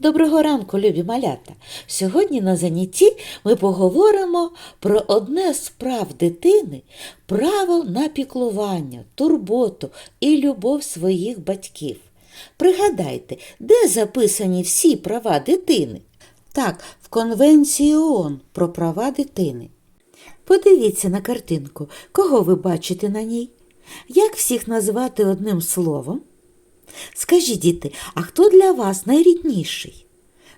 Доброго ранку, любі малята! Сьогодні на занятті ми поговоримо про одне з прав дитини право на піклування, турботу і любов своїх батьків. Пригадайте, де записані всі права дитини? Так, в Конвенції ООН про права дитини. Подивіться на картинку, кого ви бачите на ній? Як всіх назвати одним словом? Скажіть, діти, а хто для вас найрідніший?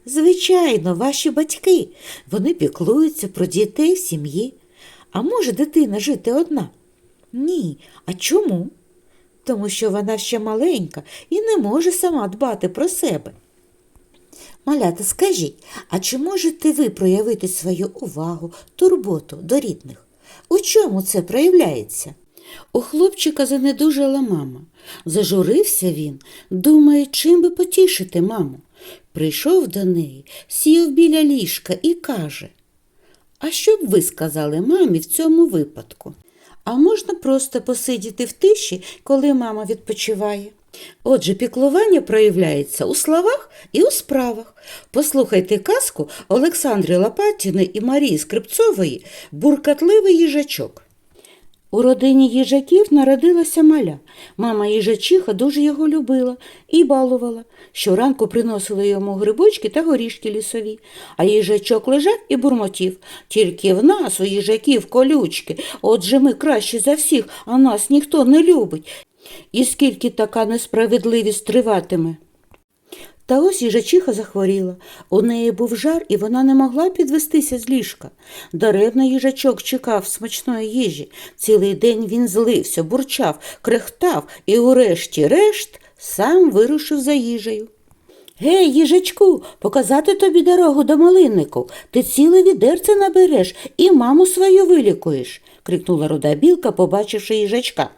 Звичайно, ваші батьки. Вони піклуються про дітей в сім'ї. А може дитина жити одна? Ні. А чому? Тому що вона ще маленька і не може сама дбати про себе. Малята, скажіть, а чи можете ви проявити свою увагу, турботу до рідних? У чому це проявляється? У хлопчика занедужала мама. Зажурився він, думає, чим би потішити маму. Прийшов до неї, сів біля ліжка і каже А що б ви сказали мамі в цьому випадку? А можна просто посидіти в тиші, коли мама відпочиває. Отже, піклування проявляється у словах і у справах. Послухайте казку Олександри Лопатіної і Марії Скрипцової Буркатливий їжачок. У родині їжаків народилася маля. Мама їжачиха дуже його любила і балувала. Щоранку приносила йому грибочки та горішки лісові, а їжачок лежав і бурмотів. Тільки в нас, у їжаків, колючки, отже ми кращі за всіх, а нас ніхто не любить. І скільки така несправедливість триватиме? Та ось їжачиха захворіла. У неї був жар, і вона не могла підвестися з ліжка. Даревно їжачок чекав смачної їжі. Цілий день він злився, бурчав, крехтав і, урешті-решт, сам вирушив за їжею. Гей, їжачку, показати тобі дорогу до малиннику. Ти ціле відерце набереш і маму свою вилікуєш, крикнула руда білка, побачивши їжачка.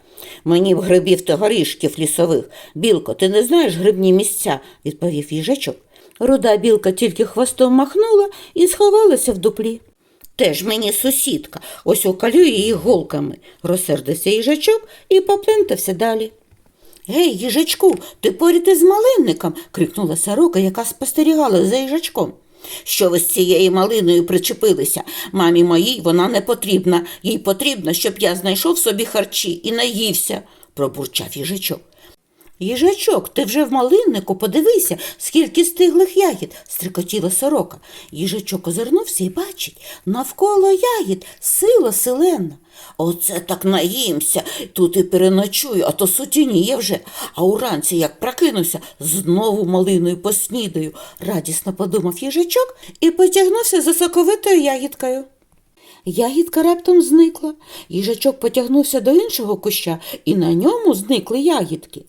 Мені б грибів та горішків лісових. Білко, ти не знаєш грибні місця, відповів їжачок. Руда білка тільки хвостом махнула і сховалася в дуплі. Теж мені сусідка, ось окалю її голками, розсердився їжачок і поплентався далі. Гей, їжачку, ти поряд із малинником. крикнула сорока, яка спостерігала за їжачком. Що ви з цією малиною причепилися? Мамі моїй вона не потрібна. Їй потрібно, щоб я знайшов собі харчі і наївся, пробурчав їжачок. Їжачок, ти вже в малиннику, подивися, скільки стиглих ягід, стрикотіла сорока. Їжачок озирнувся і бачить, навколо ягід сила селена. Оце так наїмся, тут і переночую, а то сутініє вже. А уранці, як прокинуся, знову малиною поснідаю, радісно подумав їжачок і потягнувся за соковитою ягідкою. Ягідка раптом зникла. Їжачок потягнувся до іншого куща, і на ньому зникли ягідки.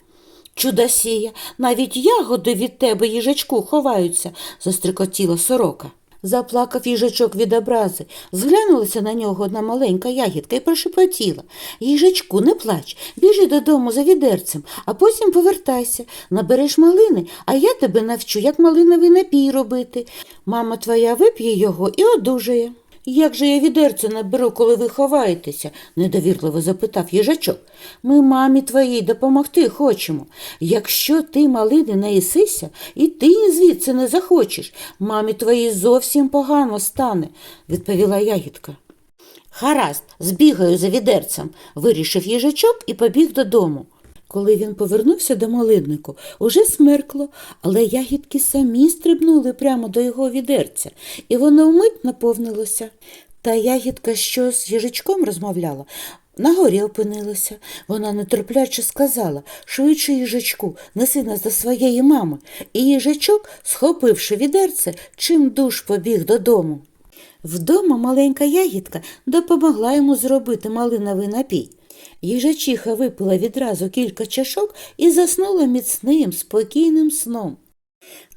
Чудосія, навіть ягоди від тебе, їжачку, ховаються, застрикотіла сорока. Заплакав їжачок від образи, зглянулася на нього одна маленька ягідка і прошепотіла. Їжачку, не плач, біжи додому за відерцем, а потім повертайся, набереш малини, а я тебе навчу, як малиновий напій робити. Мама твоя вип'є його і одужає. Як же я відерце наберу, коли ви ховаєтеся? недовірливо запитав їжачок. Ми мамі твоїй допомогти хочемо. Якщо ти малини не їсися, і ти звідси не захочеш, мамі твоїй зовсім погано стане, відповіла ягідка. Гаразд, збігаю за відерцем, вирішив їжачок і побіг додому. Коли він повернувся до малиннику, уже смеркло, але ягідки самі стрибнули прямо до його відерця, і воно вмить наповнилося. Та ягідка, що з їжачком розмовляла, на горі опинилася. Вона нетерпляче сказала швидше їжачку, неси нас до своєї мами. І їжачок, схопивши відерце, чим душ побіг додому. Вдома маленька ягідка допомогла йому зробити малиновий напій. Їжачиха випила відразу кілька чашок і заснула міцним, спокійним сном.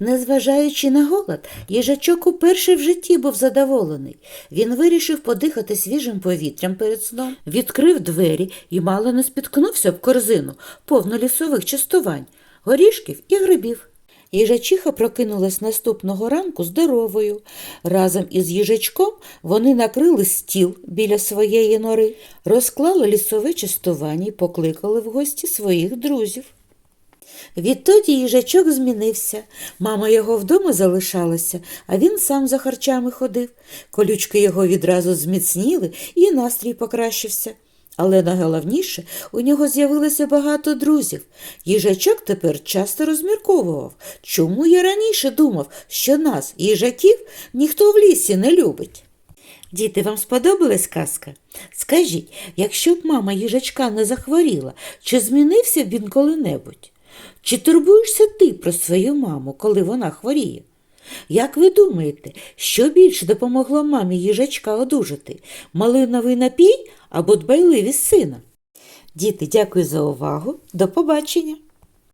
Незважаючи на голод, їжачок уперше в житті був задоволений. Він вирішив подихати свіжим повітрям перед сном, відкрив двері і мало не спіткнувся об корзину, повну лісових частувань, горішків і грибів. Їжачиха прокинулась наступного ранку здоровою. Разом із їжачком вони накрили стіл біля своєї нори, розклали лісове частування і покликали в гості своїх друзів. Відтоді їжачок змінився. Мама його вдома залишалася, а він сам за харчами ходив. Колючки його відразу зміцніли і настрій покращився. Але найголовніше, у нього з'явилося багато друзів. Їжачок тепер часто розмірковував, чому я раніше думав, що нас, їжаків, ніхто в лісі не любить. Діти, вам сподобалась казка? Скажіть, якщо б мама їжачка не захворіла, чи змінився б він коли-небудь? Чи турбуєшся ти про свою маму, коли вона хворіє? Як ви думаєте, що більше допомогло мамі їжачка одужати? Малиновий напій або дбайливість сина? Діти, дякую за увагу. До побачення!